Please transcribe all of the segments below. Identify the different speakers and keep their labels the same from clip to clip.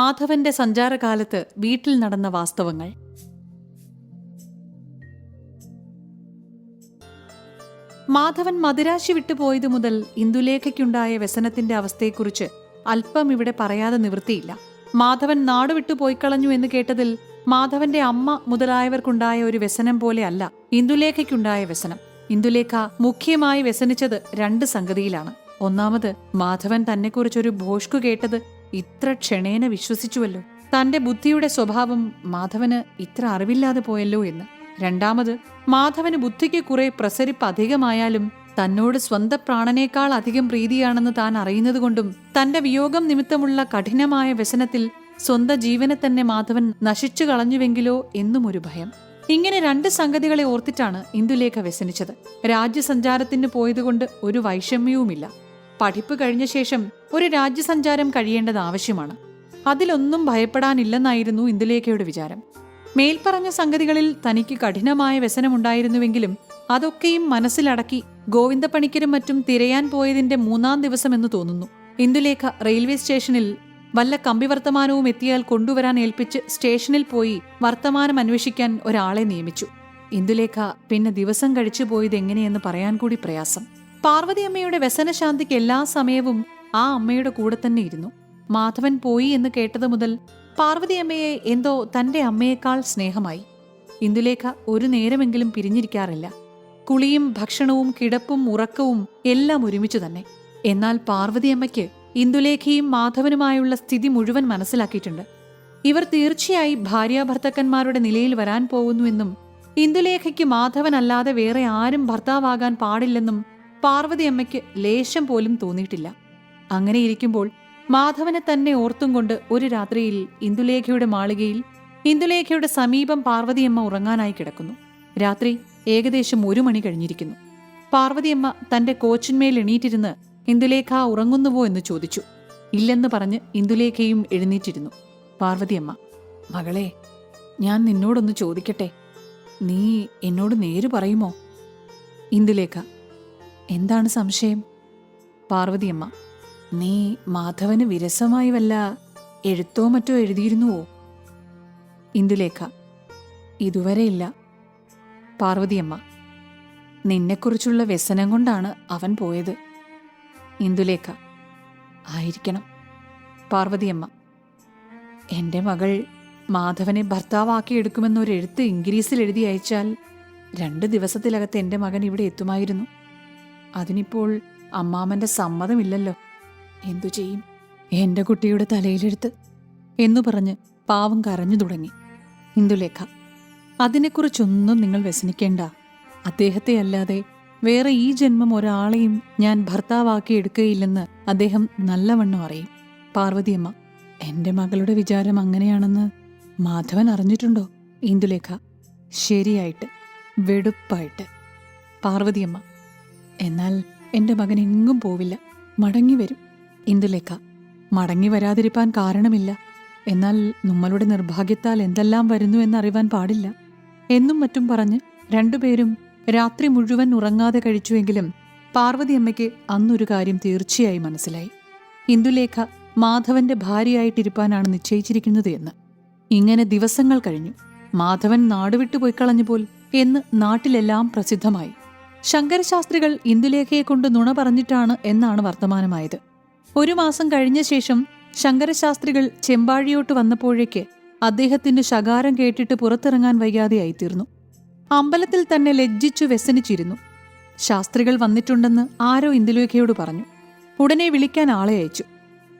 Speaker 1: മാധവന്റെ സഞ്ചാരകാലത്ത് വീട്ടിൽ നടന്ന വാസ്തവങ്ങൾ. മാധവൻ മദിരാശി വിട്ടുപോയതു മുതൽ ഇന്ദുലേഖയ്ക്കുണ്ടായ വ്യസനത്തിന്റെ അവസ്ഥയെക്കുറിച്ച് അല്പം ഇവിടെ പറയാതെ നിവൃത്തിയില്ല. മാധവൻ നാട് വിട്ടുപോയിക്കളഞ്ഞു എന്ന് കേട്ടതിൽ മാധവന്റെ അമ്മ മുതലായവർക്കുണ്ടായ ഒരു വ്യസനം പോലെ അല്ല ഇന്ദുലേഖയ്ക്കുണ്ടായ വ്യസനം. ഇന്ദുലേഖ മുഖ്യമായി വ്യസനിച്ചത് രണ്ട് സംഗതിയിലാണ്. ഒന്നാമത് മാധവൻ തന്നെക്കുറിച്ചൊരു ഭോഷ്കു കേട്ടത് ഇത്ര ക്ഷണേന വിശ്വസിച്ചുവല്ലോ. തന്റെ ബുദ്ധിയുടെ സ്വഭാവം മാധവന് ഇത്ര അറിവില്ലാതെ പോയല്ലോ എന്ന്. രണ്ടാമത് മാധവന് ബുദ്ധിക്ക് കുറെ പ്രസരിപ്പ് അധികമായാലും തന്നോട് സ്വന്തം പ്രാണനേക്കാൾ അധികം പ്രീതിയാണെന്ന് താൻ അറിയുന്നതുകൊണ്ടും തന്റെ വിയോഗം നിമിത്തമുള്ള കഠിനമായ വ്യസനത്തിൽ സ്വന്തം ജീവനെ തന്നെ മാധവൻ നശിച്ചു കളഞ്ഞുവെങ്കിലോ എന്നും ഒരു ഭയം. ഇങ്ങനെ രണ്ട് സംഗതികളെ ഓർത്തിട്ടാണ് ഇന്ദുലേഖ വ്യസനിച്ചത്. രാജ്യസഞ്ചാരത്തിന് പോയതുകൊണ്ട് ഒരു വൈഷമ്യവുമില്ല. പഠിപ്പ് കഴിഞ്ഞ ശേഷം ഒരു രാജ്യസഞ്ചാരം കഴിയേണ്ടത് ആവശ്യമാണ്. അതിലൊന്നും ഭയപ്പെടാനില്ലെന്നായിരുന്നു ഇന്ദുലേഖയുടെ വിചാരം. മേൽപ്പറഞ്ഞ സംഗതികളിൽ തനിക്ക് കഠിനമായ വ്യസനമുണ്ടായിരുന്നുവെങ്കിലും അതൊക്കെയും മനസ്സിലടക്കി ഗോവിന്ദപ്പണിക്കരും മറ്റും തിരയാൻ പോയതിന്റെ മൂന്നാം ദിവസം എന്ന് തോന്നുന്നു. ഇന്ദുലേഖ റെയിൽവേ സ്റ്റേഷനിൽ വല്ല കമ്പി വർത്തമാനവും എത്തിയാൽ കൊണ്ടുവരാൻ ഏൽപ്പിച്ച് സ്റ്റേഷനിൽ പോയി വർത്തമാനം അന്വേഷിക്കാൻ ഒരാളെ നിയമിച്ചു. ഇന്ദുലേഖ പിന്നെ ദിവസം കഴിച്ചു പോയത് എങ്ങനെയെന്ന് പറയാൻ കൂടി പ്രയാസം. പാർവതി അമ്മയുടെ വ്യസനശാന്തിക്ക് എല്ലാ സമയവും ആ അമ്മയുടെ കൂടെ തന്നെ ഇരുന്നു. മാധവൻ പോയി എന്ന് കേട്ടത് മുതൽ പാർവതിയമ്മയെ എന്തോ തന്റെ അമ്മയേക്കാൾ സ്നേഹമായി. ഇന്ദുലേഖ ഒരു നേരമെങ്കിലും പിരിഞ്ഞിരിക്കാറില്ല. കുളിയും ഭക്ഷണവും കിടപ്പും ഉറക്കവും എല്ലാം ഒരുമിച്ചു തന്നെ. എന്നാൽ പാർവതിയമ്മയ്ക്ക് ഇന്ദുലേഖയും മാധവനുമായുള്ള സ്ഥിതി മുഴുവൻ മനസ്സിലാക്കിയിട്ടുണ്ട്. ഇവർ തീർച്ചയായി ഭാര്യാഭർത്തക്കന്മാരുടെ നിലയിൽ വരാൻ പോകുന്നുവെന്നും ഇന്ദുലേഖയ്ക്ക് മാധവനല്ലാതെ വേറെ ആരും ഭർത്താവാകാൻ പാടില്ലെന്നും പാർവതിയമ്മയ്ക്ക് ലേശം പോലും തോന്നിയിട്ടില്ല. അങ്ങനെ ഇരിക്കുമ്പോൾ മാധവനെ തന്നെ ഓർത്തും കൊണ്ട് ഒരു രാത്രിയിൽ ഇന്ദുലേഖയുടെ മാളികയിൽ ഇന്ദുലേഖയുടെ സമീപം പാർവതിയമ്മ ഉറങ്ങാനായി കിടക്കുന്നു. രാത്രി ഏകദേശം ഒരു മണി കഴിഞ്ഞിരിക്കുന്നു. പാർവതിയമ്മ തന്റെ കോച്ചിന്മേൽ എണീറ്റിരുന്ന് ഇന്ദുലേഖ ഉറങ്ങുന്നുവോ എന്ന് ചോദിച്ചു. ഇല്ലെന്ന് പറഞ്ഞ് ഇന്ദുലേഖയും എഴുന്നേറ്റിരുന്നു. പാർവതിയമ്മ മകളെ ഞാൻ നിന്നോടൊന്ന് ചോദിക്കട്ടെ. നീ എന്നോട് നേര് പറയുമോ? ഇന്ദുലേഖ എന്താണ് സംശയം? പാർവതിയമ്മ നീ മാധവന് വിരസമായി വല്ല എഴുത്തോ മറ്റോ എഴുതിയിരുന്നുവോ? ഇന്ദുലേഖ ഇതുവരെ ഇല്ല. പാർവതിയമ്മ നിന്നെക്കുറിച്ചുള്ള വ്യസനം കൊണ്ടാണ് അവൻ പോയത്. ഇന്ദുലേഖ ആയിരിക്കണം. പാർവതിയമ്മ എന്റെ മകൾ മാധവനെ ഭർത്താവാക്കി എടുക്കുമെന്നൊരു എഴുത്ത് ഇംഗ്ലീഷിൽ എഴുതി അയച്ചാൽ രണ്ട് ദിവസത്തിലകത്ത് എന്റെ മകൻ ഇവിടെ എത്തുമായിരുന്നു. അതിനിപ്പോൾ അമ്മാമന്റെ സമ്മതമില്ലല്ലോ. എന്തു ചെയ്യും? എന്റെ കുട്ടിയുടെ തലയിലെടുത്ത് എന്നു പറഞ്ഞ് പാവം കരഞ്ഞു തുടങ്ങി. ഇന്ദുലേഖ അതിനെക്കുറിച്ചൊന്നും നിങ്ങൾ വ്യസനിക്കേണ്ട. അദ്ദേഹത്തെ അല്ലാതെ വേറെ ഈ ജന്മം ഒരാളെയും ഞാൻ ഭർത്താവാക്കി എടുക്കുകയില്ലെന്ന് അദ്ദേഹം നല്ലവണ്ണം അറിയും. പാർവതിയമ്മ എന്റെ മകളുടെ വിചാരം അങ്ങനെയാണെന്ന് മാധവൻ അറിഞ്ഞിട്ടുണ്ടോ? ഇന്ദുലേഖ ശരിയായിട്ട് വെടുപ്പായിട്ട്. പാർവതിയമ്മ എന്നാൽ എന്റെ മകൻ എങ്ങും പോവില്ല. മടങ്ങി വരും. ഇന്ദുലേഖ മടങ്ങി വരാതിരിപ്പാൻ കാരണമില്ല. എന്നാൽ നമ്മളുടെ നിർഭാഗ്യത്താൽ എന്തെല്ലാം വരുന്നു എന്നറിവാൻ പാടില്ല. എന്നും മറ്റും പറഞ്ഞ് രണ്ടുപേരും രാത്രി മുഴുവൻ ഉറങ്ങാതെ കഴിച്ചുവെങ്കിലും പാർവതിയമ്മയ്ക്ക് അന്നൊരു കാര്യം തീർച്ചയായി മനസ്സിലായി. ഇന്ദുലേഖ മാധവന്റെ ഭാര്യയായിട്ടിരിപ്പാനാണ് നിശ്ചയിച്ചിരിക്കുന്നത് എന്ന്. ഇങ്ങനെ ദിവസങ്ങൾ കഴിഞ്ഞു. മാധവൻ നാടുവിട്ടു പോയി കളഞ്ഞുപോൽ എന്ന് നാട്ടിലെല്ലാം പ്രസിദ്ധമായി. ശങ്കരശാസ്ത്രികൾ ഇന്ദുലേഖയെ കൊണ്ട് നുണ പറഞ്ഞിട്ടാണ് എന്നാണ് വർത്തമാനമായത്. ഒരു മാസം കഴിഞ്ഞ ശേഷം ശങ്കരശാസ്ത്രികൾ ചെമ്പാഴിയോട്ട് വന്നപ്പോഴേക്ക് അദ്ദേഹത്തിന്റെ ശകാരം കേട്ടിട്ട് പുറത്തിറങ്ങാൻ വയ്യാതെയായിത്തീർന്നു. അമ്പലത്തിൽ തന്നെ ലജ്ജിച്ചു വ്യസനിച്ചിരുന്നു. ശാസ്ത്രികൾ വന്നിട്ടുണ്ടെന്ന് ആരോ ഇന്ദുലേഖയോട് പറഞ്ഞു. ഉടനെ വിളിക്കാൻ ആളെ അയച്ചു.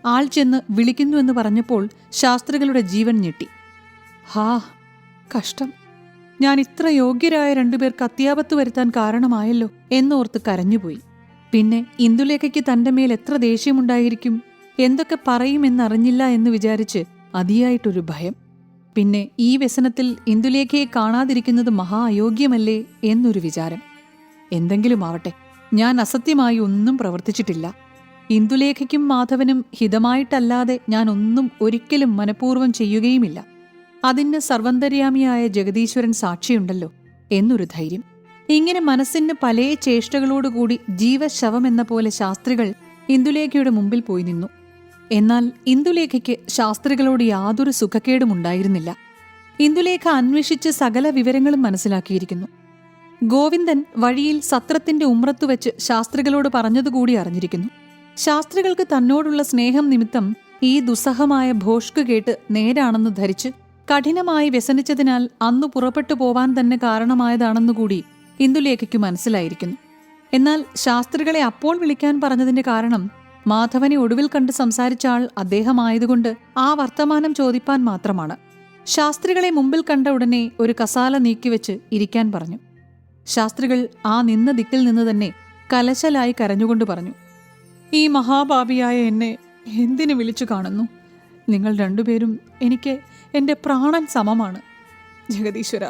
Speaker 1: ആൾ ചെന്ന് വിളിക്കുന്നുവെന്ന് പറഞ്ഞപ്പോൾ ശാസ്ത്രികളുടെ ജീവൻ ഞെട്ടി. ഹാ കഷ്ടം. ഞാൻ ഇത്ര യോഗ്യരായ രണ്ടുപേർക്ക് അത്യാപത്ത് വരുത്താൻ കാരണമായല്ലോ എന്നോർത്ത് കരഞ്ഞുപോയി. പിന്നെ ഇന്ദുലേഖയ്ക്ക് തന്റെ മേൽ എത്ര ദേഷ്യമുണ്ടായിരിക്കും? എന്തൊക്കെ പറയുമെന്നറിഞ്ഞില്ല എന്ന് വിചാരിച്ച് അതിയായിട്ടൊരു ഭയം. പിന്നെ ഈ വ്യസനത്തിൽ ഇന്ദുലേഖയെ കാണാതിരിക്കുന്നത് മഹാ അയോഗ്യമല്ലേ എന്നൊരു വിചാരം. എന്തെങ്കിലും ആവട്ടെ ഞാൻ അസത്യമായി ഒന്നും പ്രവർത്തിച്ചിട്ടില്ല. ഇന്ദുലേഖയ്ക്കും മാധവനും ഹിതമായിട്ടല്ലാതെ ഞാൻ ഒന്നും ഒരിക്കലും മനഃപൂർവം ചെയ്യുകയുമില്ല. അതിന് സർവന്തര്യാമിയായ ജഗദീശ്വരൻ സാക്ഷിയുണ്ടല്ലോ എന്നൊരു ധൈര്യം. ഇങ്ങനെ മനസ്സിന് പല ചേഷ്ടകളോടുകൂടി ജീവശവം എന്ന പോലെ ശാസ്ത്രികൾ ഇന്ദുലേഖയുടെ മുമ്പിൽ പോയി നിന്നു. എന്നാൽ ഇന്ദുലേഖയ്ക്ക് ശാസ്ത്രികളോട് യാതൊരു സുഖക്കേടും ഉണ്ടായിരുന്നില്ല. ഇന്ദുലേഖ അന്വേഷിച്ച് സകല വിവരങ്ങളും മനസ്സിലാക്കിയിരിക്കുന്നു. ഗോവിന്ദൻ വഴിയിൽ സത്രത്തിന്റെ ഉമ്രത്തു വെച്ച് ശാസ്ത്രികളോട് പറഞ്ഞതുകൂടി അറിഞ്ഞിരിക്കുന്നു. ശാസ്ത്രികൾക്ക് തന്നോടുള്ള സ്നേഹം നിമിത്തം ഈ ദുസ്സഹമായ ഭോഷ്ക് കേട്ട് നേരാണെന്ന് ധരിച്ച് കഠിനമായി വ്യസനിച്ചതിനാൽ അന്നു പുറപ്പെട്ടു പോവാൻ തന്നെ കാരണമായതാണെന്നുകൂടി ഇന്ദുലേഖയ്ക്ക് മനസ്സിലായിരിക്കുന്നു. എന്നാൽ ശാസ്ത്രികളെ അപ്പോൾ വിളിക്കാൻ പറഞ്ഞതിന്റെ കാരണം മാധവനെ ഒടുവിൽ കണ്ട് സംസാരിച്ച ആൾ അദ്ദേഹമായതുകൊണ്ട് ആ വർത്തമാനം ചോദിപ്പാൻ മാത്രമാണ്. ശാസ്ത്രികളെ മുമ്പിൽ കണ്ട ഉടനെ ഒരു കസാല നീക്കിവെച്ച് ഇരിക്കാൻ പറഞ്ഞു. ശാസ്ത്രികൾ ആ നിന്ന ദിക്കിൽ നിന്ന് തന്നെ കലശലായി കരഞ്ഞുകൊണ്ട് പറഞ്ഞു ഈ മഹാഭാപിയായ എന്നെ എന്തിനു വിളിച്ചു കാണുന്നു? നിങ്ങൾ രണ്ടുപേരും എനിക്ക് എന്റെ പ്രാണൻ സമമാണ്. ജഗദീശ്വര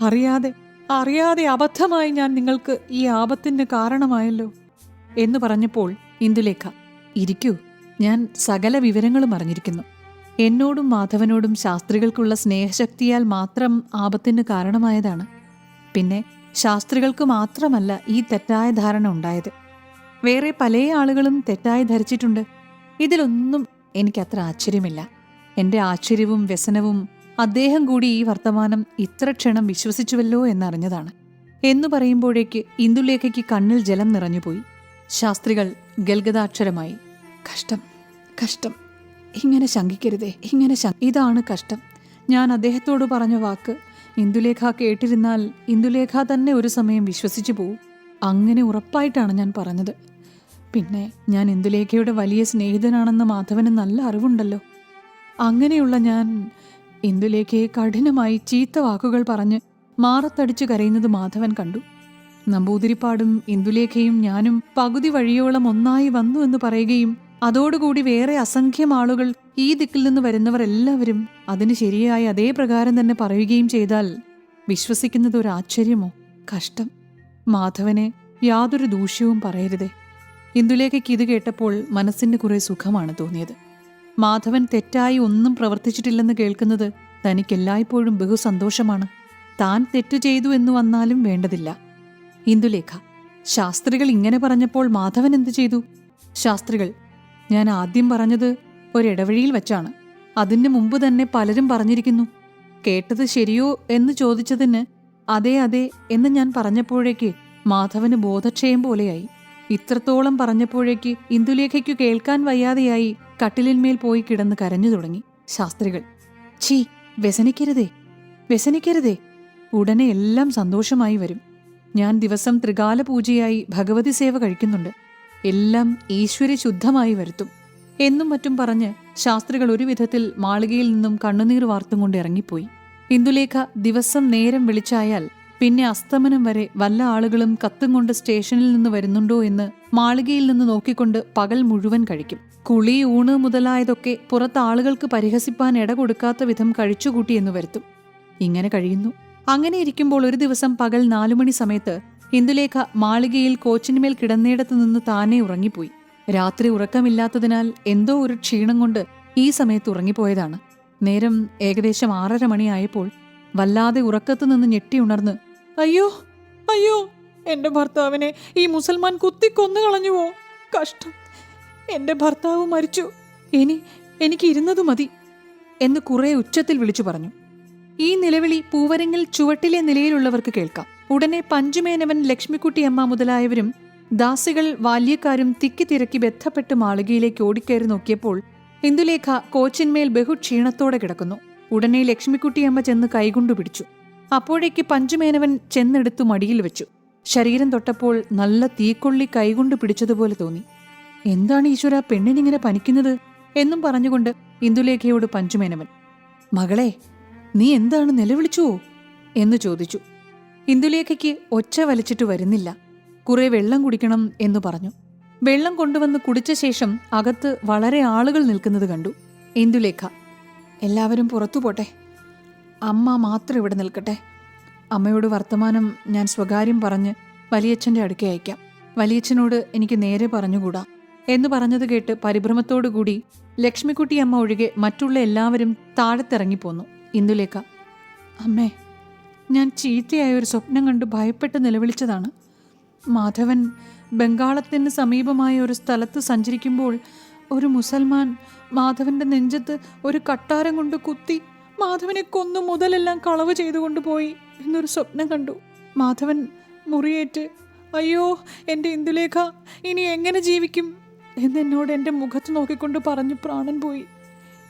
Speaker 1: അറിയാതെ അറിയാതെ അബദ്ധമായി ഞാൻ നിങ്ങൾക്ക് ഈ ആപത്തിന് കാരണമായല്ലോ എന്ന് പറഞ്ഞപ്പോൾ ഇന്ദുലേഖ ഇരിക്കൂ ഞാൻ സകല വിവരങ്ങളും അറിഞ്ഞിരിക്കുന്നു. എന്നോടും മാധവനോടും ശാസ്ത്രികൾക്കുള്ള സ്നേഹശക്തിയാൽ മാത്രം ആപത്തിന് കാരണമായതാണ്. പിന്നെ ശാസ്ത്രികൾക്ക് മാത്രമല്ല ഈ തെറ്റായ ധാരണ ഉണ്ടായത്. വേറെ പല ആളുകളും തെറ്റായി ധരിച്ചിട്ടുണ്ട്. ഇതിലൊന്നും എനിക്കത്ര ആശ്ചര്യമില്ല. എന്റെ ആശ്ചര്യവും വ്യസനവും അദ്ദേഹം കൂടി ഈ വർത്തമാനം ഇത്ര ക്ഷണം വിശ്വസിച്ചുവല്ലോ എന്നറിഞ്ഞതാണ്. എന്നു പറയുമ്പോഴേക്ക് ഇന്ദുലേഖയ്ക്ക് കണ്ണിൽ ജലം നിറഞ്ഞുപോയി. ശാസ്ത്രികൾ ഗൽഗതാക്ഷരമായി കഷ്ടം കഷ്ടം. ഇങ്ങനെ ശങ്കിക്കരുതേ ഇങ്ങനെ ഇതാണ് കഷ്ടം. ഞാൻ അദ്ദേഹത്തോട് പറഞ്ഞ വാക്ക് ഇന്ദുലേഖ കേട്ടിരുന്നാൽ ഇന്ദുലേഖ തന്നെ ഒരു സമയം വിശ്വസിച്ചു പോവും. അങ്ങനെ ഉറപ്പായിട്ടാണ് ഞാൻ പറഞ്ഞത്. പിന്നെ ഞാൻ ഇന്ദുലേഖയുടെ വലിയ സ്നേഹിതനാണെന്ന് മാധവന് നല്ല അറിവുണ്ടല്ലോ. അങ്ങനെയുള്ള ഞാൻ ഇന്ദുലേക്ക് കഠിനമായി ചീത്ത വാക്കുകൾ പറഞ്ഞ് മാറത്തടിച്ചു കരയുന്നത് മാധവൻ കണ്ടു. നമ്പൂതിരിപ്പാടും ഇന്ദുലേഖയും ഞാനും പകുതി വഴിയോളം ഒന്നായി വന്നു എന്ന് പറയുകയും അതോടുകൂടി വേറെ അസംഖ്യം ആളുകൾ ഈ ദിക്കിൽ നിന്ന് വരുന്നവർ എല്ലാവരും അതിന് ശരിയായി അതേ പ്രകാരം തന്നെ പറയുകയും ചെയ്താൽ വിശ്വസിക്കുന്നത് ഒരു ആശ്ചര്യമോ കഷ്ടം. മാധവനെ യാതൊരു ദൂഷ്യവും പറയരുതേ. ഇന്ദുലേഖയ്ക്ക് ഇത് കേട്ടപ്പോൾ മനസ്സിന് കുറെ സുഖമാണ് തോന്നിയത്. മാധവൻ തെറ്റായി ഒന്നും പ്രവർത്തിച്ചിട്ടില്ലെന്ന് കേൾക്കുന്നത് തനിക്കെല്ലായ്പ്പോഴും ബഹുസന്തോഷമാണ്. താൻ തെറ്റു ചെയ്തു എന്ന് വന്നാലും വേണ്ടതില്ല. ഇന്ദുലേഖ ശാസ്ത്രികൾ ഇങ്ങനെ പറഞ്ഞപ്പോൾ മാധവൻ എന്തു ചെയ്തു? ശാസ്ത്രികൾ ഞാൻ ആദ്യം പറഞ്ഞത് ഒരിടവഴിയിൽ വച്ചാണ്. അതിന് മുമ്പ് തന്നെ പലരും പറഞ്ഞിരിക്കുന്നു. കേട്ടത് ശരിയോ എന്ന് ചോദിച്ചതിന് അതെ അതെ എന്ന് ഞാൻ പറഞ്ഞപ്പോഴേക്ക് മാധവന് ബോധക്ഷയം പോലെയായി. ഇത്രത്തോളം പറഞ്ഞപ്പോഴേക്ക് ഇന്ദുലേഖയ്ക്കു കേൾക്കാൻ വയ്യാതെയായി കട്ടിലിന്മേൽ പോയി കിടന്ന് കരഞ്ഞു തുടങ്ങി ശാസ്ത്രികൾ. ഛീ വ്യസനിക്കരുതേ വ്യസനിക്കരുതേ. ഉടനെ എല്ലാം സന്തോഷമായി വരും. ഞാൻ ദിവസം ത്രികാല പൂജയായി ഭഗവതി സേവ കഴിക്കുന്നുണ്ട്. എല്ലാം ഈശ്വര ശുദ്ധമായി വരുത്തും. എന്നും മറ്റും പറഞ്ഞ് ശാസ്ത്രികൾ ഒരു വിധത്തിൽ മാളികയിൽ നിന്നും കണ്ണുനീർ വാർത്തും കൊണ്ട് ഇറങ്ങിപ്പോയി. ഇന്ദുലേഖ ദിവസം നേരം വിളിച്ചായാൽ പിന്നെ അസ്തമനം വരെ വല്ല ആളുകളും കത്തും കൊണ്ട് സ്റ്റേഷനിൽ നിന്ന് വരുന്നുണ്ടോ എന്ന് മാളികയിൽ നിന്ന് നോക്കിക്കൊണ്ട് പകൽ മുഴുവൻ കഴിക്കും. കുളി ഊണ് മുതലായതൊക്കെ പുറത്ത് ആളുകൾക്ക് പരിഹസിപ്പാൻ ഇട കൊടുക്കാത്ത വിധം കഴിച്ചുകൂട്ടി എന്ന് വരുത്തും. ഇങ്ങനെ കഴിയുന്നു. അങ്ങനെ ഇരിക്കുമ്പോൾ ഒരു ദിവസം പകൽ നാലുമണി സമയത്ത് ഇന്ദുലേഖ മാളികയിൽ കോച്ചിനുമേൽ കിടന്നിടത്ത് നിന്ന് താനെ ഉറങ്ങിപ്പോയി. രാത്രി ഉറക്കമില്ലാത്തതിനാൽ എന്തോ ഒരു ക്ഷീണം കൊണ്ട് ഈ സമയത്ത് ഉറങ്ങിപ്പോയതാണ്. നേരം ഏകദേശം ആറര മണിയായപ്പോൾ വല്ലാതെ ഉറക്കത്തു നിന്ന് ഞെട്ടി ഉണർന്ന് അയ്യോ അയ്യോ എന്റെ ഭർത്താവിനെ ഈ മുസൽമാൻ കുത്തി കൊന്നു കളഞ്ഞുവോ കഷ്ടം. എന്റെ ഭർത്താവ് മരിച്ചു. ഇനി എനിക്ക് ഇരുന്നത് മതി എന്ന് കുറെ ഉച്ചത്തിൽ വിളിച്ചു പറഞ്ഞു. ഈ നിലവിളി പൂവരങ്ങിൽ ചുവട്ടിലെ നിലയിലുള്ളവർക്ക് കേൾക്കാം. ഉടനെ പഞ്ചുമേനവൻ ലക്ഷ്മിക്കുട്ടിയമ്മ മുതലായവരും ദാസികൾ ബാല്യക്കാരും തിക്കി തിരക്കി ബന്ധപ്പെട്ട് മാളികയിലേക്ക് ഓടിക്കയറി നോക്കിയപ്പോൾ ഇന്ദുലേഖ കോച്ചിന്മേൽ ബഹുക്ഷീണത്തോടെ കിടക്കുന്നു. ഉടനെ ലക്ഷ്മിക്കുട്ടിയമ്മ ചെന്ന് കൈകൊണ്ടു പിടിച്ചു. അപ്പോഴേക്ക് പഞ്ചുമേനവൻ ചെന്നെടുത്തു മടിയിൽ വെച്ചു. ശരീരം തൊട്ടപ്പോൾ നല്ല തീക്കൊള്ളി കൈകൊണ്ട് പിടിച്ചതുപോലെ തോന്നി. എന്താണ് ഈശ്വര പെണ്ണിനിങ്ങനെ പനിക്കുന്നത് എന്നും പറഞ്ഞുകൊണ്ട് ഇന്ദുലേഖയോട് പഞ്ചുമേനവൻ മകളെ നീ എന്താണ് നിലവിളിച്ചുവോ എന്ന് ചോദിച്ചു. ഇന്ദുലേഖയ്ക്ക് ഒച്ച വലിച്ചിട്ട് വരുന്നില്ല. കുറെ വെള്ളം കുടിക്കണം എന്ന് പറഞ്ഞു. വെള്ളം കൊണ്ടുവന്ന് കുടിച്ച ശേഷം അകത്ത് വളരെ ആളുകൾ നിൽക്കുന്നത് കണ്ടു. ഇന്ദുലേഖ എല്ലാവരും പുറത്തു പോട്ടെ. അമ്മ മാത്രം ഇവിടെ നിൽക്കട്ടെ. അമ്മയോട് വർത്തമാനം ഞാൻ സ്വകാര്യം പറഞ്ഞ് വലിയച്ഛന്റെ അടുക്കെ അയക്കാം. വലിയച്ഛനോട് എനിക്ക് നേരെ പറഞ്ഞുകൂടാ. എന്ന് പറഞ്ഞത് കേട്ട് പരിഭ്രമത്തോടുകൂടി ലക്ഷ്മിക്കുട്ടി അമ്മ ഒഴികെ മറ്റുള്ള എല്ലാവരും താഴത്തിറങ്ങിപ്പോന്നു ഇന്ദുലേഖ അമ്മേ ഞാൻ ചീത്തയായ ഒരു സ്വപ്നം കണ്ട് ഭയപ്പെട്ട് നിലവിളിച്ചതാണ്. മാധവൻ ബംഗാളത്തിന് സമീപമായ ഒരു സ്ഥലത്ത് സഞ്ചരിക്കുമ്പോൾ ഒരു മുസൽമാൻ മാധവന്റെ നെഞ്ചത്ത് ഒരു കട്ടാരം കൊണ്ട് കുത്തി മാധവനെ കൊന്നു മുതലെല്ലാം കളവ് ചെയ്തുകൊണ്ട് പോയി എന്നൊരു സ്വപ്നം കണ്ടു. മാധവൻ മുറിയേറ്റ് അയ്യോ എന്റെ ഇന്ദുലേഖ ഇനി എങ്ങനെ ജീവിക്കും? എന്ന് എന്നെന്നോട് എന്റെ മുഖത്ത് നോക്കിക്കൊണ്ട് പറഞ്ഞു പ്രാണൻ പോയി.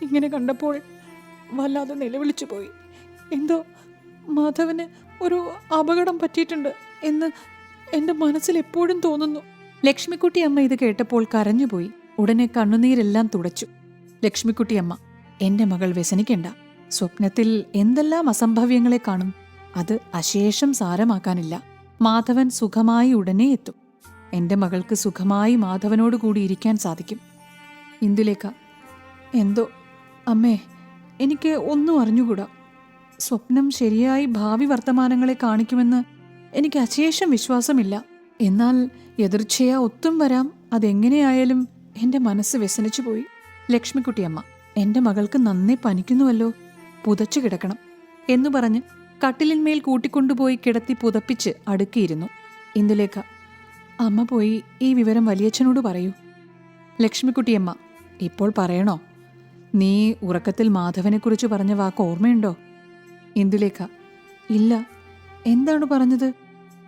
Speaker 1: ഇങ്ങനെ കണ്ടപ്പോൾ വല്ലാതെ നിലവിളിച്ചു പോയി. എന്തോ മാധവന് ഒരു അപകടം പറ്റിയിട്ടുണ്ട് എന്ന് എന്റെ മനസ്സിൽ എപ്പോഴും തോന്നുന്നു. ലക്ഷ്മിക്കുട്ടി അമ്മ ഇത് കേട്ടപ്പോൾ കരഞ്ഞുപോയി. ഉടനെ കണ്ണുനീരെല്ലാം തുടച്ചു. ലക്ഷ്മിക്കുട്ടി അമ്മ എന്റെ മകൾ വ്യസനിക്കണ്ട. സ്വപ്നത്തിൽ എന്തെല്ലാം അസംഭവ്യങ്ങളെ കാണും അത് അശേഷം സാരമാക്കാനില്ല. മാധവൻ സുഖമായി ഉടനെ എത്തും. എന്റെ മകൾക്ക് സുഖമായി മാധവനോട് കൂടി ഇരിക്കാൻ സാധിക്കും. ഇന്ദുലേഖ എന്തോ അമ്മേ എനിക്ക് ഒന്നും അറിഞ്ഞുകൂടാ. സ്വപ്നം ശരിയായി ഭാവി വർത്തമാനങ്ങളെ കാണിക്കുമെന്ന് എനിക്ക് അശേഷം വിശ്വാസമില്ല. എന്നാൽ എതിർച്ചയാ ഒത്തും വരാം അതെങ്ങനെയായാലും എന്റെ മനസ്സ് വ്യസനിച്ചു പോയി ലക്ഷ്മിക്കുട്ടിയമ്മ എന്റെ മകൾക്ക് നന്നേ പനിക്കുന്നുവല്ലോ. പുതച്ചു കിടക്കണം എന്നു പറഞ്ഞ് കട്ടിലിന്മേൽ കൂട്ടിക്കൊണ്ടുപോയി കിടത്തി പുതപ്പിച്ച് അടുക്കിയിരുന്നു. ഇന്ദുലേഖ അമ്മ പോയി ഈ വിവരം വലിയച്ഛനോട് പറയൂ. ലക്ഷ്മിക്കുട്ടിയമ്മ ഇപ്പോൾ പറയണോ? നീ ഉറക്കത്തിൽ മാധവനെക്കുറിച്ച് പറഞ്ഞ വാക്ക് ഓർമ്മയുണ്ടോ? ഇന്ദുലേഖ ഇല്ല. എന്താണ് പറഞ്ഞത്?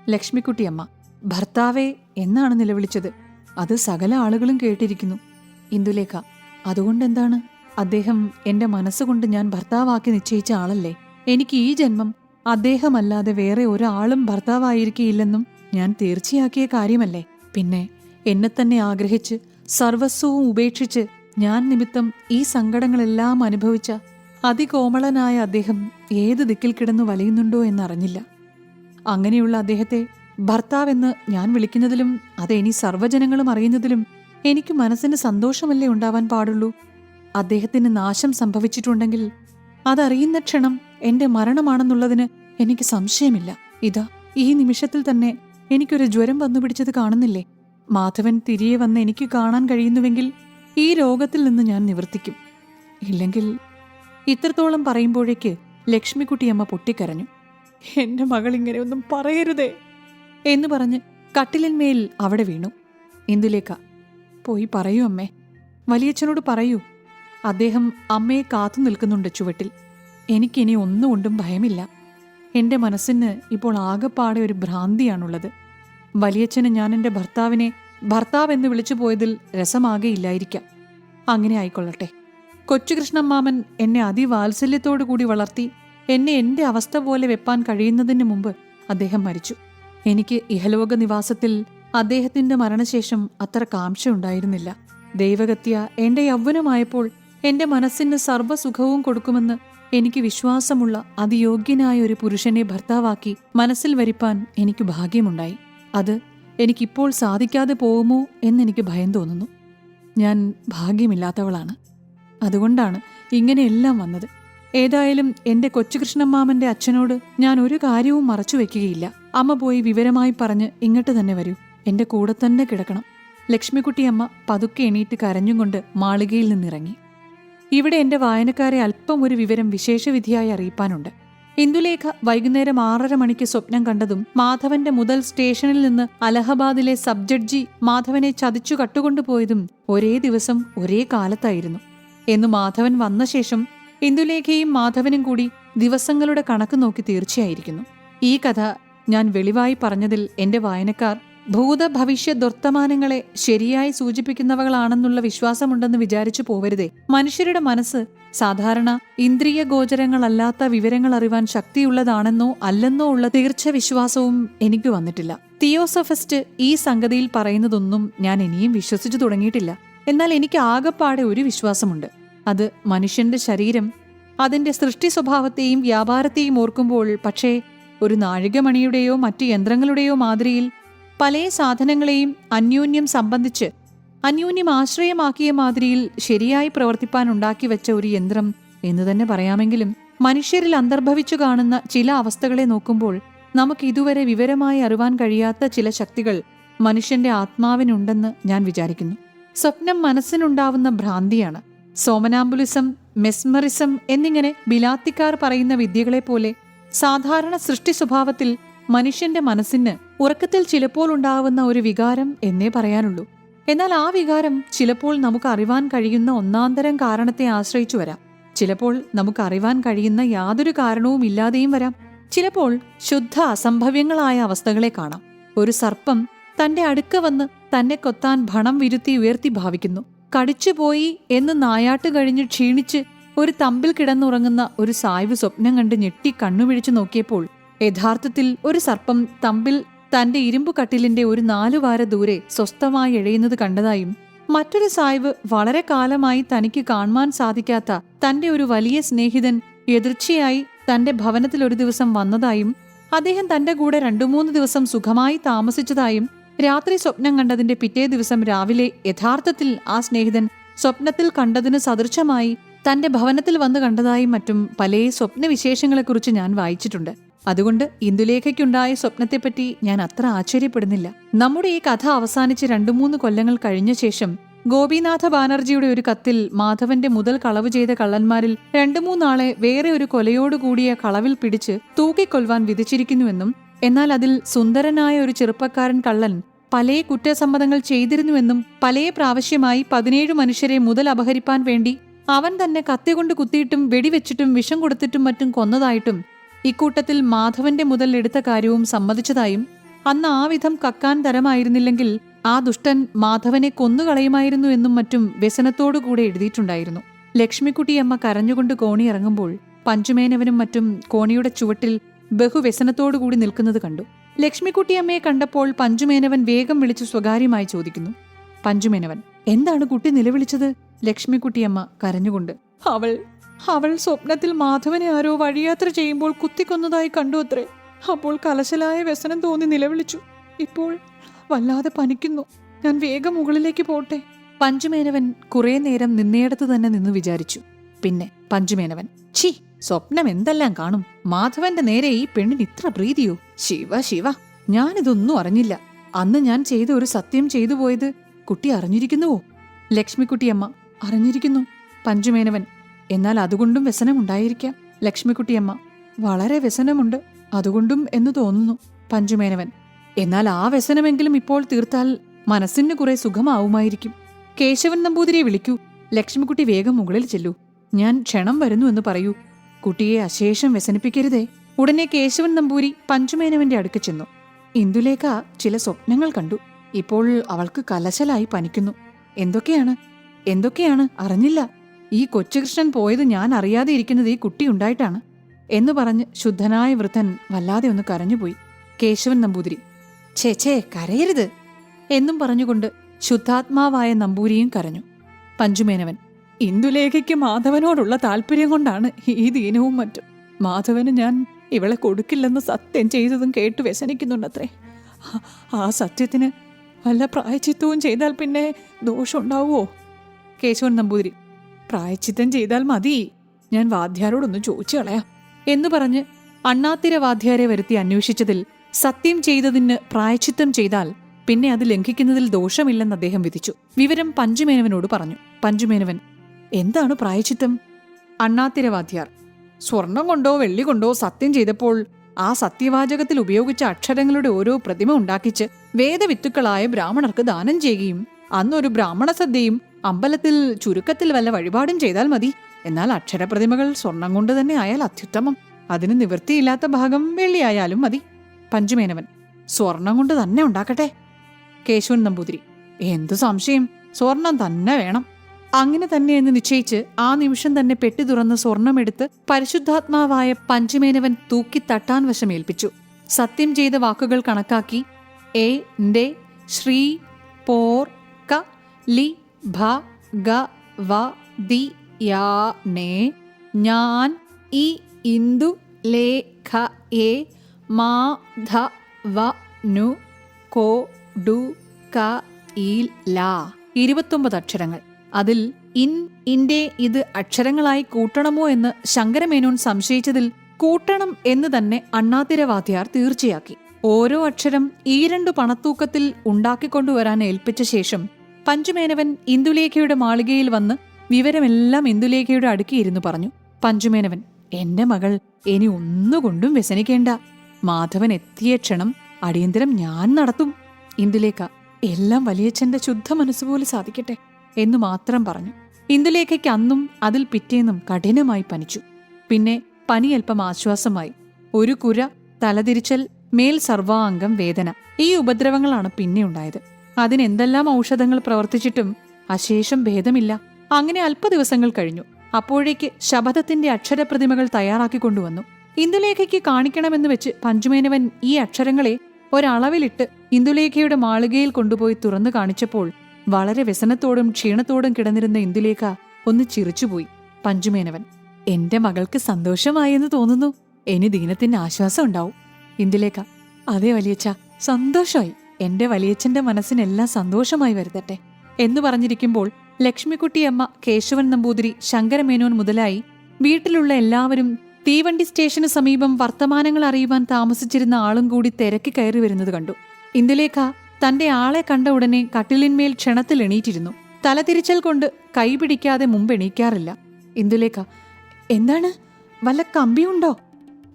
Speaker 1: ലക്ഷ്മിക്കുട്ടിയമ്മ ഭർത്താവേ എന്നാണ് നിലവിളിച്ചത്. അത് സകല ആളുകളും കേട്ടിരിക്കുന്നു. ഇന്ദുലേഖ അതുകൊണ്ടെന്താണ്? അദ്ദേഹം എന്റെ മനസ്സുകൊണ്ട് ഞാൻ ഭർത്താവാക്കി നിശ്ചയിച്ച ആളല്ലേ? എനിക്ക് ഈ ജന്മം അദ്ദേഹമല്ലാതെ വേറെ ഒരാളും ഭർത്താവായിരിക്കില്ലെന്നും ഞാൻ തീർച്ചയാക്കിയ കാര്യമല്ലേ? പിന്നെ എന്നെ തന്നെ ആഗ്രഹിച്ച് സർവസ്വവും ഉപേക്ഷിച്ച് ഞാൻ നിമിത്തം ഈ സങ്കടങ്ങളെല്ലാം അനുഭവിച്ച അതികോമളനായ അദ്ദേഹം ഏത് ദിക്കിൽ കിടന്നു വലയുന്നുണ്ടോ എന്നറിഞ്ഞില്ല. അങ്ങനെയുള്ള അദ്ദേഹത്തെ ഭർത്താവെന്ന് ഞാൻ വിളിക്കുന്നതിലും അത് ഇനി സർവജനങ്ങളും അറിയുന്നതിലും എനിക്ക് മനസ്സിന് സന്തോഷമല്ലേ ഉണ്ടാവാൻ പാടുള്ളൂ? അദ്ദേഹത്തിന് നാശം സംഭവിച്ചിട്ടുണ്ടെങ്കിൽ അതറിയുന്ന ക്ഷണം എന്റെ മരണമാണെന്നുള്ളതിന് എനിക്ക് സംശയമില്ല. ഇതാ ഈ നിമിഷത്തിൽ തന്നെ എനിക്കൊരു ജ്വരം വന്നു പിടിച്ചത് കാണുന്നില്ലേ? മാധവൻ തിരികെ വന്ന് എനിക്ക് കാണാൻ കഴിയുന്നുവെങ്കിൽ ഈ രോഗത്തിൽ നിന്ന് ഞാൻ നിവർത്തിക്കും. ഇല്ലെങ്കിൽ ഇത്രത്തോളം പറയുമ്പോഴേക്ക് ലക്ഷ്മിക്കുട്ടിയമ്മ പൊട്ടിക്കരഞ്ഞു. എന്റെ മകൾ ഇങ്ങനെയൊന്നും പറയരുതേ എന്ന് പറഞ്ഞ് കട്ടിലിന്മേൽ അവിടെ വീണു. എന്തിലേക്കാ? പോയി പറയൂ അമ്മേ. വലിയച്ഛനോട് പറയൂ. അദ്ദേഹം അമ്മയെ കാത്തു നിൽക്കുന്നുണ്ട് ചുവട്ടിൽ. എനിക്കിനി ഒന്നുകൊണ്ടും ഭയമില്ല. എന്റെ മനസ്സിന് ഇപ്പോൾ ആകെപ്പാടെ ഒരു ഭ്രാന്തിയാണുള്ളത്. വലിയച്ഛന് ഞാൻ എന്റെ ഭർത്താവിനെ ഭർത്താവ് എന്ന് വിളിച്ചു പോയതിൽ രസമാകെയില്ലായിരിക്കാം അങ്ങനെ ആയിക്കൊള്ളട്ടെ. കൊച്ചുകൃഷ്ണമ്മാമൻ എന്നെ അതിവാത്സല്യത്തോടു കൂടി വളർത്തി എന്നെ എന്റെ അവസ്ഥ പോലെ വെപ്പാൻ കഴിയുന്നതിന് മുമ്പ് അദ്ദേഹം മരിച്ചു. എനിക്ക് ഇഹലോക നിവാസത്തിൽ അദ്ദേഹത്തിന്റെ മരണശേഷം അത്ര കാംക്ഷ ഉണ്ടായിരുന്നില്ല ദൈവഗത്യ എന്റെ യൗവനമായപ്പോൾ എന്റെ മനസ്സിന് സർവസുഖവും കൊടുക്കുമെന്ന് എനിക്ക് വിശ്വാസമുള്ള അതിയോഗ്യനായ ഒരു പുരുഷനെ ഭർത്താവാക്കി മനസ്സിൽ വരിപ്പാൻ എനിക്ക് ഭാഗ്യമുണ്ടായി. അത് എനിക്കിപ്പോൾ സാധിക്കാതെ പോകുമോ എന്നെനിക്ക് ഭയം തോന്നുന്നു. ഞാൻ ഭാഗ്യമില്ലാത്തവളാണ്. അതുകൊണ്ടാണ് ഇങ്ങനെയെല്ലാം വന്നത്. ഏതായാലും എന്റെ കൊച്ചുകൃഷ്ണമ്മാമന്റെ അച്ഛനോട് ഞാൻ ഒരു കാര്യവും മറച്ചു വെക്കുകയില്ല. അമ്മ പോയി വിവരമായി പറഞ്ഞ് ഇങ്ങോട്ട് തന്നെ വരൂ. എന്റെ കൂടെ തന്നെ കിടക്കണം. ലക്ഷ്മിക്കുട്ടിയമ്മ പതുക്കെ എണീറ്റ് കരഞ്ഞുകൊണ്ട് മാളികയിൽ നിന്നിറങ്ങി. ഇവിടെ എന്റെ വായനക്കാരെ അല്പം ഒരു വിവരം വിശേഷവിധിയായി അറിയിപ്പാനുണ്ട്. ഇന്ദുലേഖ വൈകുന്നേരം ആറര മണിക്ക് സ്വപ്നം കണ്ടതും മാധവന്റെ മുതൽ സ്റ്റേഷനിൽ നിന്ന് അലഹബാദിലെ സബ് ജഡ്ജി മാധവനെ ചതിച്ചു കട്ടുകൊണ്ടുപോയതും ഒരേ ദിവസം ഒരേ കാലത്തായിരുന്നു. എന്ന് മാധവൻ വന്ന ശേഷം ഇന്ദുലേഖയും മാധവനും കൂടി ദിവസങ്ങളുടെ കണക്ക് നോക്കി തീർച്ചയായിരിക്കുന്നു. ഈ കഥ ഞാൻ വെളിവായി പറഞ്ഞതിൽ എന്റെ വായനക്കാർ ഭൂത ഭവിഷ്യ ദുർത്തമാനങ്ങളെ ശരിയായി സൂചിപ്പിക്കുന്നവകളാണെന്നുള്ള വിശ്വാസമുണ്ടെന്ന് വിചാരിച്ചു പോവരുതേ. മനുഷ്യരുടെ മനസ്സ് സാധാരണ ഇന്ദ്രിയ ഗോചരങ്ങളല്ലാത്ത വിവരങ്ങൾ അറിവാൻ ശക്തിയുള്ളതാണെന്നോ അല്ലെന്നോ ഉള്ള തീർച്ച വിശ്വാസവും എനിക്ക് വന്നിട്ടില്ല. തിയോസഫസ്റ്റ് ഈ സംഗതിയിൽ പറയുന്നതൊന്നും ഞാൻ ഇനിയും വിശ്വസിച്ചു തുടങ്ങിയിട്ടില്ല. എന്നാൽ എനിക്ക് ആകെപ്പാടെ ഒരു വിശ്വാസമുണ്ട്. അത് മനുഷ്യന്റെ ശരീരം അതിന്റെ സൃഷ്ടി സ്വഭാവത്തെയും വ്യാപാരത്തെയും ഓർക്കുമ്പോൾ പക്ഷേ ഒരു നാഴികമണിയുടെയോ മറ്റു യന്ത്രങ്ങളുടെയോ മാതിരിയിൽ പല സാധനങ്ങളെയും അന്യോന്യം സംബന്ധിച്ച് അന്യോന്യം ആശ്രയമാക്കിയ മാതിരിയിൽ ശരിയായി പ്രവർത്തിപ്പാൻ ഉണ്ടാക്കി വെച്ച ഒരു യന്ത്രം എന്ന് തന്നെ പറയാമെങ്കിലും മനുഷ്യരിൽ അന്തർഭവിച്ചു കാണുന്ന ചില അവസ്ഥകളെ നോക്കുമ്പോൾ നമുക്ക് ഇതുവരെ വിവരമായി അറിവാൻ കഴിയാത്ത ചില ശക്തികൾ മനുഷ്യന്റെ ആത്മാവിനുണ്ടെന്ന് ഞാൻ വിചാരിക്കുന്നു. സ്വപ്നം മനസ്സിനുണ്ടാവുന്ന ഭ്രാന്തിയാണ്. സോമനാംബുലിസം മെസ്മറിസം എന്നിങ്ങനെ ബിലാത്തിക്കാർ പറയുന്ന വിദ്യകളെ പോലെ സാധാരണ സൃഷ്ടി സ്വഭാവത്തിൽ മനുഷ്യന്റെ മനസ്സിന് ഉറക്കത്തിൽ ചിലപ്പോൾ ഉണ്ടാവുന്ന ഒരു വികാരം എന്നേ പറയാനുള്ളൂ. എന്നാൽ ആ വികാരം ചിലപ്പോൾ നമുക്ക് അറിവാൻ കഴിയുന്ന ഒന്നാന്തരം കാരണത്തെ ആശ്രയിച്ചു വരാം. ചിലപ്പോൾ നമുക്ക് അറിവാൻ കഴിയുന്ന യാതൊരു കാരണവും ഇല്ലാതെയും വരാം. ചിലപ്പോൾ ശുദ്ധ അസംഭവ്യങ്ങളായ അവസ്ഥകളെ കാണാം. ഒരു സർപ്പം തന്റെ അടുക്ക വന്ന് തന്നെ കൊത്താൻ ഭണം വിരുത്തി ഉയർത്തി ഭാവിക്കുന്നു. കടിച്ചുപോയി എന്ന് നായാട്ട് കഴിഞ്ഞ് ക്ഷീണിച്ച് ഒരു തമ്പിൽ കിടന്നുറങ്ങുന്ന ഒരു സായ്വ് സ്വപ്നം കണ്ട് ഞെട്ടി കണ്ണുമിഴിച്ചു നോക്കിയപ്പോൾ യഥാർത്ഥത്തിൽ ഒരു സർപ്പം തമ്പിൽ തന്റെ ഇരുമ്പു കട്ടിലിന്റെ ഒരു നാലുവാര ദൂരെ സ്വസ്ഥമായി എഴയുന്നത് കണ്ടതായും മറ്റൊരു സായ്വ് വളരെ കാലമായി തനിക്ക് കാണുവാൻ സാധിക്കാത്ത തന്റെ ഒരു വലിയ സ്നേഹിതൻ എതിർച്ചയായി തന്റെ ഭവനത്തിൽ ഒരു ദിവസം വന്നതായും അദ്ദേഹം തന്റെ കൂടെ രണ്ടു മൂന്ന് ദിവസം സുഖമായി താമസിച്ചതായും രാത്രി സ്വപ്നം കണ്ടതിന്റെ പിറ്റേ ദിവസം രാവിലെ യഥാർത്ഥത്തിൽ ആ സ്നേഹിതൻ സ്വപ്നത്തിൽ കണ്ടതിന് സദൃശമായി തന്റെ ഭവനത്തിൽ വന്നു കണ്ടതായും മറ്റും പല സ്വപ്നവിശേഷങ്ങളെക്കുറിച്ച് ഞാൻ വായിച്ചിട്ടുണ്ട്. അതുകൊണ്ട് ഇന്ദുലേഖയ്ക്കുണ്ടായ സ്വപ്നത്തെപ്പറ്റി ഞാൻ അത്ര ആശ്ചര്യപ്പെടുന്നില്ല. നമ്മുടെ ഈ കഥ അവസാനിച്ച് രണ്ടു മൂന്ന് കൊല്ലങ്ങൾ കഴിഞ്ഞ ശേഷം ഗോപിനാഥ ബാനർജിയുടെ ഒരു കത്തിൽ മാധവന്റെ മുതൽ കളവ് ചെയ്ത കള്ളന്മാരിൽ രണ്ടു മൂന്നാളെ വേറെ ഒരു കൊലയോടുകൂടിയ കളവിൽ പിടിച്ച് തൂക്കിക്കൊല്ലുവാൻ വിധിച്ചിരിക്കുന്നുവെന്നും എന്നാൽ അതിൽ സുന്ദരനായ ഒരു ചെറുപ്പക്കാരൻ കള്ളൻ പല കുറ്റസമ്മതങ്ങൾ ചെയ്തിരുന്നുവെന്നും പല പ്രാവശ്യമായി പതിനേഴ് മനുഷ്യരെ മുതൽ അപഹരിപ്പാൻ വേണ്ടി അവൻ തന്നെ കത്തികൊണ്ട് കുത്തിയിട്ടും വെടിവെച്ചിട്ടും വിഷം കൊടുത്തിട്ടും മറ്റും കൊന്നതായിട്ടും ഇക്കൂട്ടത്തിൽ മാധവന്റെ മുതൽ എടുത്ത കാര്യവും സമ്മതിച്ചതായും അന്ന് ആ വിധം കക്കാൻ തരമായിരുന്നില്ലെങ്കിൽ ആ ദുഷ്ടൻ മാധവനെ കൊന്നുകളയുമായിരുന്നു എന്നും മറ്റും വ്യസനത്തോടുകൂടെ എഴുതിയിട്ടുണ്ടായിരുന്നു. ലക്ഷ്മിക്കുട്ടിയമ്മ കരഞ്ഞുകൊണ്ട് കോണി ഇറങ്ങുമ്പോൾ പഞ്ചുമേനവനും മറ്റും കോണിയുടെ ചുവട്ടിൽ ബഹുവ്യസനത്തോടുകൂടി നിൽക്കുന്നത് കണ്ടു. ലക്ഷ്മിക്കുട്ടിയമ്മയെ കണ്ടപ്പോൾ പഞ്ചുമേനവൻ വേഗം വിളിച്ചു സ്വകാര്യമായി ചോദിക്കുന്നു. പഞ്ചുമേനവൻ എന്താണ് കുട്ടി നിലവിളിച്ചത്? ലക്ഷ്മിക്കുട്ടിയമ്മ കരഞ്ഞുകൊണ്ട് അവൾ അവൾ സ്വപ്നത്തിൽ മാധവനെ ആരോ വഴിയാത്ര ചെയ്യുമ്പോൾ കുത്തിക്കൊന്നതായി കണ്ടു അത്രേ. അപ്പോൾ കലശലായ വ്യസനം തോന്നി നിലവിളിച്ചു. ഇപ്പോൾ വല്ലാതെ പനിക്കുന്നു. ഞാൻ വേഗം മുകളിലേക്ക് പോട്ടെ. പഞ്ചുമേനവൻ കുറേ നേരം നിന്നേടത്ത് തന്നെ നിന്ന് വിചാരിച്ചു. പിന്നെ പഞ്ചുമേനവൻ ഛി സ്വപ്നം എന്തെല്ലാം കാണും? മാധവന്റെ നേരെ ഈ പെണ്ണിന് ഇത്ര പ്രീതിയോ? ശിവ ശിവ ഞാനിതൊന്നും അറിഞ്ഞില്ല. അന്ന് ഞാൻ ചെയ്ത ഒരു സത്യം ചെയ്തു പോയത് കുട്ടി അറിഞ്ഞിരിക്കുന്നുവോ? ലക്ഷ്മിക്കുട്ടിയമ്മ അറിഞ്ഞിരിക്കുന്നു. പഞ്ചുമേനവൻ എന്നാൽ അതുകൊണ്ടും വ്യസനമുണ്ടായിരിക്കാം. ലക്ഷ്മിക്കുട്ടിയമ്മ വളരെ വ്യസനമുണ്ട്. അതുകൊണ്ടും എന്ന് തോന്നുന്നു പഞ്ചുമേനവൻ. എന്നാൽ ആ വ്യസനമെങ്കിലും ഇപ്പോൾ തീർത്താൽ മനസ്സിന് കുറെ സുഖമാവുമായിരിക്കും. കേശവൻ നമ്പൂതിരിയെ വിളിക്കൂ. ലക്ഷ്മിക്കുട്ടി വേഗം മുകളിൽ ചെല്ലൂ. ഞാൻ ക്ഷണം വരുന്നു എന്ന് പറയൂ. കുട്ടിയെ അശേഷം വ്യസനിപ്പിക്കരുതേ. ഉടനെ കേശവൻ നമ്പൂരി പഞ്ചുമേനവന്റെ അടുക്ക് ചെന്നു. ഇന്ദുലേഖ ചില സ്വപ്നങ്ങൾ കണ്ടു. ഇപ്പോൾ അവൾക്ക് കലശലായി പനിക്കുന്നു. എന്തൊക്കെയാണ്? എന്തൊക്കെയാണ്? അറിഞ്ഞില്ല. ഈ കൊച്ചുകൃഷ്ണൻ പോയത് ഞാൻ അറിയാതെ ഇരിക്കുന്നത് ഈ കുട്ടി ഉണ്ടായിട്ടാണ് എന്ന് പറഞ്ഞ് ശുദ്ധനായ വൃദ്ധൻ വല്ലാതെ ഒന്ന് കരഞ്ഞുപോയി. കേശവൻ നമ്പൂതിരി ഛേ ഛേ കരയരുത് എന്നും പറഞ്ഞുകൊണ്ട് ശുദ്ധാത്മാവായ നമ്പൂരിയും കരഞ്ഞു. പഞ്ചുമേനവൻ ഇന്ദുലേഖയ്ക്ക് മാധവനോടുള്ള താല്പര്യം കൊണ്ടാണ് ഈ ദീനവും മറ്റും. മാധവന് ഞാൻ ഇവളെ കൊടുക്കില്ലെന്ന് സത്യം ചെയ്തതും കേട്ട് വ്യസനിക്കുന്നുണ്ടത്രേ. ആ- സത്യത്തിന് വല്ല പ്രായച്ചിത്തവും ചെയ്താൽ പിന്നെ ദോഷമുണ്ടാവുമോ കേശവൻ നമ്പൂതിരി പ്രായച്ചിത്തം ചെയ്താൽ മതി. ഞാൻ വാദ്യാരോടൊന്ന് ചോദിച്ചു കളയാം. എന്ന് പറഞ്ഞ് അണ്ണാത്തിര വാദ്യാരെ വരുത്തി അന്വേഷിച്ചതിൽ സത്യം ചെയ്തതിന് പ്രായച്ചിത്തം ചെയ്താൽ പിന്നെ അത് ലംഘിക്കുന്നതിൽ ദോഷമില്ലെന്ന് അദ്ദേഹം വിധിച്ചു. വിവരം പഞ്ചുമേനവനോട് പറഞ്ഞു. പഞ്ചുമേനവൻ എന്താണ് പ്രായച്ചിത്തം? അണ്ണാത്തിര വാദ്യാർ സ്വർണം കൊണ്ടോ വെള്ളി കൊണ്ടോ സത്യം ചെയ്തപ്പോൾ ആ സത്യവാചകത്തിൽ ഉപയോഗിച്ച അക്ഷരങ്ങളുടെ ഓരോ പ്രതിമ ഉണ്ടാക്കിച്ച് വേദവിത്തുക്കളായ ബ്രാഹ്മണർക്ക് ദാനം ചെയ്യുകയും അന്നൊരു ബ്രാഹ്മണ സദ്യയും അമ്പലത്തിൽ ചുരുക്കത്തിൽ വല്ല വഴിപാടും ചെയ്താൽ മതി. എന്നാൽ അക്ഷരപ്രതിമകൾ സ്വർണം കൊണ്ട് തന്നെ ആയാൽ അത്യുത്തമം. അതിന് നിവൃത്തിയില്ലാത്ത ഭാഗം വെള്ളിയായാലും മതി. പഞ്ചുമേനവൻ സ്വർണം കൊണ്ട് തന്നെ ഉണ്ടാക്കട്ടെ. കേശവൻ നമ്പൂതിരി എന്തു സംശയം? സ്വർണം തന്നെ വേണം. അങ്ങനെ തന്നെ എന്ന് നിശ്ചയിച്ച് ആ നിമിഷം തന്നെ പെട്ടി തുറന്ന് സ്വർണമെടുത്ത് പരിശുദ്ധാത്മാവായ പഞ്ചുമേനവൻ തൂക്കി തട്ടാൻ വശമേൽപ്പിച്ചു. സത്യം ചെയ്ത വാക്കുകൾ കണക്കാക്കി എ ശ്രീ പോർ ക ലി ഭ ഗ വ ദി യാ നേ ഞാൻ ഇ ഇന്ദു ലേഖ എ മാ ധ വ നു കോ ഡു ക ഈൽ ലാ. ഇരുപത്തൊമ്പത് അക്ഷരങ്ങൾ. അതിൽ ഇൻ ഇന്റെ ഇത് അക്ഷരങ്ങളായി കൂട്ടണമോ എന്ന് ശങ്കരമേനോൻ സംശയിച്ചതിൽ കൂട്ടണം എന്ന് തന്നെ അണ്ണാതിരവാദ്യാർ തീർച്ചയാക്കി. ഓരോ അക്ഷരം ഈ രണ്ടു പണത്തൂക്കത്തിൽ ഉണ്ടാക്കിക്കൊണ്ടുവരാൻ ഏൽപ്പിച്ച ശേഷം പഞ്ചുമേനവൻ ഇന്ദുലേഖയുടെ മാളികയിൽ വന്ന് വിവരമെല്ലാം ഇന്ദുലേഖയുടെ അടുക്കിയിരുന്നു പറഞ്ഞു. പഞ്ചുമേനവൻ എന്റെ മകൾ ഇനി ഒന്നുകൊണ്ടും വ്യസനിക്കേണ്ട. മാധവൻ എത്തിയ ക്ഷണം അടിയന്തരം ഞാൻ നടത്തും. ഇന്ദുലേഖ എല്ലാം വലിയച്ഛന്റെ ശുദ്ധ മനസ്സുപോലെ സാധിക്കട്ടെ എന്നു മാത്രം പറഞ്ഞു. ഇന്ദുലേഖയ്ക്ക് അന്നും അതിൽ പിറ്റേന്നും കഠിനമായി പനിച്ചു. പിന്നെ പനി അല്പം ആശ്വാസമായി. ഒരു കുര തലതിരിച്ചൽ മേൽ സർവാംഗം വേദന ഈ ഉപദ്രവങ്ങളാണ് പിന്നെ ഉണ്ടായത്. അതിനെന്തെല്ലാം ഔഷധങ്ങൾ പ്രവർത്തിച്ചിട്ടും അശേഷം ഭേദമില്ല. അങ്ങനെ അല്പ ദിവസങ്ങൾ കഴിഞ്ഞു. അപ്പോഴേക്ക് ശബദത്തിന്റെ അക്ഷരപ്രതിമകൾ തയ്യാറാക്കി കൊണ്ടുവന്നു. ഇന്ദുലേഖയ്ക്ക് കാണിക്കണമെന്ന് വെച്ച് പഞ്ചുമേനവൻ ഈ അക്ഷരങ്ങളെ ഒരളവിലിട്ട് ഇന്ദുലേഖയുടെ മാളികയിൽ കൊണ്ടുപോയി തുറന്നു കാണിച്ചപ്പോൾ വളരെ വ്യസനത്തോടും ക്ഷീണത്തോടും കിടന്നിരുന്ന ഇന്ദുലേഖ ഒന്ന് ചിരിച്ചുപോയി. പഞ്ചുമേനവൻ എന്റെ മകൾക്ക് സന്തോഷമായെന്ന് തോന്നുന്നു. ഇനി ദീനത്തിന് ആശ്വാസം ഉണ്ടാവും ഇന്ദുലേഖ അതെ വലിയച്ഛ സന്തോഷമായി. എന്റെ വലിയച്ഛന്റെ മനസ്സിനെല്ലാം സന്തോഷമായി വരുത്തട്ടെ എന്നു പറഞ്ഞിരിക്കുമ്പോൾ ലക്ഷ്മിക്കുട്ടിയമ്മ കേശവൻ നമ്പൂതിരി ശങ്കരമേനോൻ മുതലായി വീട്ടിലുള്ള എല്ലാവരും തീവണ്ടി സ്റ്റേഷന് സമീപം വർത്തമാനങ്ങൾ അറിയുവാൻ താമസിച്ചിരുന്ന ആളും കൂടി തിരക്കി കയറി വരുന്നത് കണ്ടു. ഇന്ദുലേഖ തന്റെ ആളെ കണ്ട ഉടനെ കട്ടിലിന്മേൽ ക്ഷണത്തിൽ എണീറ്റിരുന്നു. തലതിരിച്ചൽ കൊണ്ട് കൈപിടിക്കാതെ മുമ്പ് എണീക്കാറില്ല. ഇന്ദുലേഖ എന്താണ്? വല്ല കമ്പിയുണ്ടോ?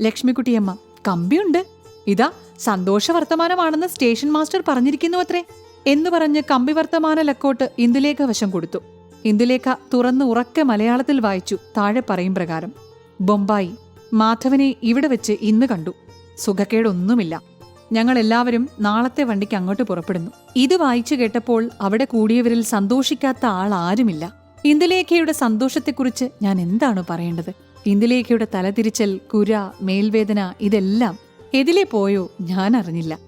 Speaker 1: ലക്ഷ്മിക്കുട്ടിയമ്മ കമ്പിയുണ്ട്. ഇതാ സന്തോഷ വർത്തമാനമാണെന്ന് സ്റ്റേഷൻ മാസ്റ്റർ പറഞ്ഞിരിക്കുന്നു അത്രേ എന്ന് പറഞ്ഞ് കമ്പി വർത്തമാന ലക്കോട്ട് ഇന്ദുലേഖ വശം കൊടുത്തു. ഇന്ദുലേഖ തുറന്ന് ഉറക്കെ മലയാളത്തിൽ വായിച്ചു താഴെ പറയും പ്രകാരം. ബൊമ്പായി മാധവനെ ഇവിടെ വെച്ച് ഇന്ന് കണ്ടു. സുഖക്കേടൊന്നുമില്ല. ഞങ്ങൾ എല്ലാവരും നാളത്തെ വണ്ടിക്ക് അങ്ങോട്ട് പുറപ്പെടുന്നു. ഇത് വായിച്ചു കേട്ടപ്പോൾ അവിടെ കൂടിയവരിൽ സന്തോഷിക്കാത്ത ആൾ ആരുമില്ല. ഇന്ദുലേഖയുടെ സന്തോഷത്തെക്കുറിച്ച് ഞാൻ എന്താണ് പറയേണ്ടത്? ഇന്ദുലേഖയുടെ തലതിരിച്ചൽ കുര മേൽവേദന ഇതെല്ലാം എതിലെ പോയോ ഞാൻ അറിഞ്ഞില്ല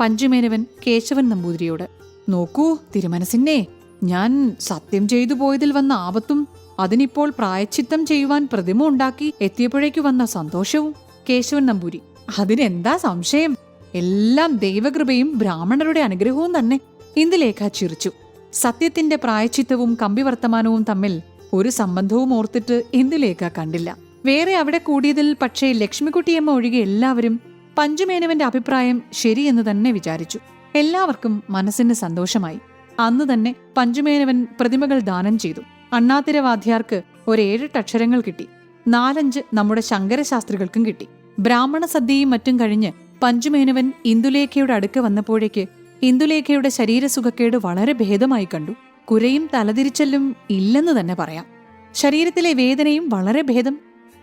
Speaker 1: പഞ്ചുമേനവൻ കേശവൻ നമ്പൂതിരിയോട് നോക്കൂ തിരുമനസിന്നെ ഞാൻ സത്യം ചെയ്തു പോയതിൽ വന്ന ആപത്തും അതിനിപ്പോൾ പ്രായച്ചിത്തം ചെയ്യുവാൻ പ്രതിമ ഉണ്ടാക്കി എത്തിയപ്പോഴേക്കു വന്ന സന്തോഷവും. കേശവൻ നമ്പൂരി അതിനെന്താ സംശയം? എല്ലാം ദൈവകൃപയും ബ്രാഹ്മണരുടെ അനുഗ്രഹവും തന്നെ. ഇന്ദുലേഖ ചിരിച്ചു സത്യത്തിന്റെ പ്രായച്ചിത്തവും കമ്പിവർത്തമാനവും തമ്മിൽ ഒരു സംബന്ധവും ഓർത്തിട്ട് ഇന്ദുലേഖ കണ്ടില്ല. വേറെ അവിടെ കൂടിയതിൽ പക്ഷേ ലക്ഷ്മിക്കുട്ടിയമ്മ ഒഴികെ എല്ലാവരും പഞ്ചുമേനവന്റെ അഭിപ്രായം ശരിയെന്ന് തന്നെ വിചാരിച്ചു. എല്ലാവർക്കും മനസ്സിന് സന്തോഷമായി. അന്ന് തന്നെ പഞ്ചുമേനവൻ പ്രതിമകൾ ദാനം ചെയ്തു. അണ്ണാതിരവാദ്യാർക്ക് ഒരേഴെട്ട് അക്ഷരങ്ങൾ കിട്ടി. നാലഞ്ച് നമ്മുടെ ശങ്കരശാസ്ത്രികൾക്കും കിട്ടി. ബ്രാഹ്മണ സദ്യയും മറ്റും കഴിഞ്ഞ് പഞ്ചുമേനവൻ ഇന്ദുലേഖയുടെ അടുക്ക് വന്നപ്പോഴേക്ക് ഇന്ദുലേഖയുടെ ശരീരസുഖക്കേട് വളരെ ഭേദമായി കണ്ടു. കുരയും തലതിരിച്ചലും ഇല്ലെന്ന് തന്നെ പറയാം. ശരീരത്തിലെ വേദനയും വളരെ ഭേദം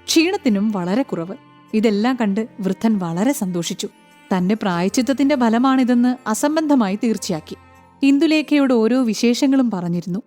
Speaker 1: ക്ഷീണത്തിനും വളരെ കുറവ്. ഇതെല്ലാം കണ്ട് വൃദ്ധൻ വളരെ സന്തോഷിച്ചു. തന്റെ പ്രായച്ചിത്തത്തിന്റെ ഫലമാണിതെന്ന് അസംബന്ധമായി തീർച്ചയാക്കി. ഇന്ദുലേഖയോട് ഓരോ വിശേഷങ്ങളും പറഞ്ഞിരുന്നു.